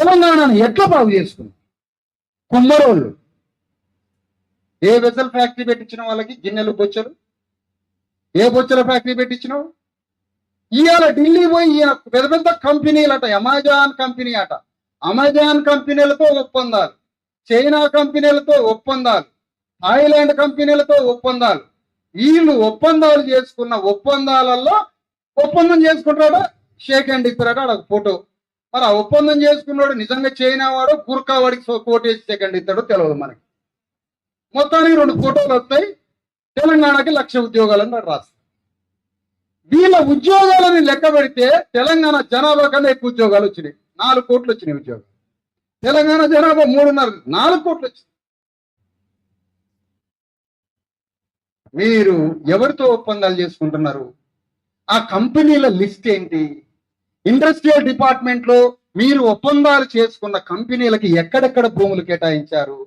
తెలంగాణను ఎట్లా బాగు చేసుకుంది కుమ్మరోళ్ళు. ఏ వెజల్ ఫ్యాక్టరీ పెట్టించిన వాళ్ళకి గిన్నెలు బొచ్చలు? ఏ బొచ్చల ఫ్యాక్టరీ పెట్టించినావు? ఇవాళ ఢిల్లీ పోయి ఈయన పెద్ద పెద్ద కంపెనీలట అమెజాన్ కంపెనీ అట. అమెజాన్ కంపెనీలతో ఒప్పందాలు. చైనా కంపెనీలతో ఒప్పందాలు. థాయిలాండ్ కంపెనీలతో ఒప్పందాలు. వీళ్ళు ఒప్పందాలు చేసుకున్న ఒప్పందాలలో ఒప్పందం చేసుకుంటాడు? షేక్ హ్యాండ్ ఇస్తారట ఆడ ఫోటో. మరి ఆ ఒప్పందం చేసుకున్నాడు నిజంగా చైనా వాడు గుర్కా వాడికి సో- వేసి సెకండ్ ఇస్తాడో తెలియదు మనకి. మొత్తానికి రెండు ఫోటోలు వస్తాయి. తెలంగాణకి లక్ష ఉద్యోగాలను అని రాస్తారు వీళ్ళ ఉద్యోగాలని లెక్క పెడితే తెలంగాణ జనాభా కన్నా ఎక్కువ ఉద్యోగాలు వచ్చినాయి. నాలుగు కోట్లు వచ్చినాయి ఉద్యోగాలు. తెలంగాణ జనాభా మూడున్నర నాలుగు కోట్లు వచ్చింది మీరు ఎవరితో ఒప్పందాలు చేసుకుంటున్నారు? ఆ కంపెనీల లిస్ట్ ఏంటి? ఇండస్ట్రియల్ డిపార్ట్మెంట్లో మీరు ఒప్పందాలు చేసుకున్న కంపెనీలకి ఎక్కడెక్కడ భూములు కేటాయించారు?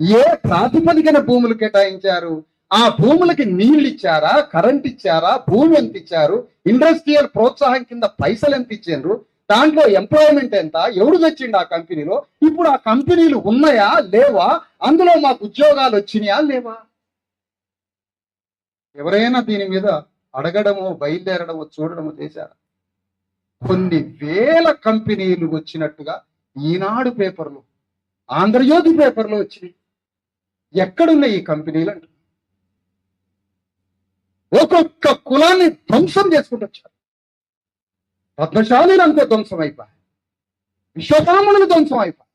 ఏ ప్రాతిపదికన భూములు కేటాయించారు? ఆ భూములకి నీళ్ళు ఇచ్చారా కరెంట్ ఇచ్చారా భూమి ఎంత ఇచ్చారు ఇండస్ట్రియల్ ప్రోత్సాహం కింద పైసలు ఎంత ఇచ్చారు దాంట్లో ఎంప్లాయ్మెంట్ ఎంత? ఎవరు తెచ్చిండు ఆ కంపెనీలో? ఇప్పుడు ఆ కంపెనీలు ఉన్నాయా? లేవా? అందులో మాకు ఉద్యోగాలు వచ్చినాయా? లేవా? ఎవరైనా దీని మీద అడగడము బయలుదేరడమో చూడడము చేశారా? కొన్ని వేల కంపెనీలు వచ్చినట్టుగా ఈనాడు పేపర్లు ఆంధ్రజ్యోతి పేపర్లో వచ్చినాయి. ఎక్కడున్నాయి ఈ కంపెనీలు అంట ఒక్కొక్క కులాన్ని ధ్వంసం చేసుకుంటూ వచ్చారు. పద్మశాలీలు అంతా ధ్వంసం అయిపోయి విశ్వకామణులు ధ్వంసం అయిపోయి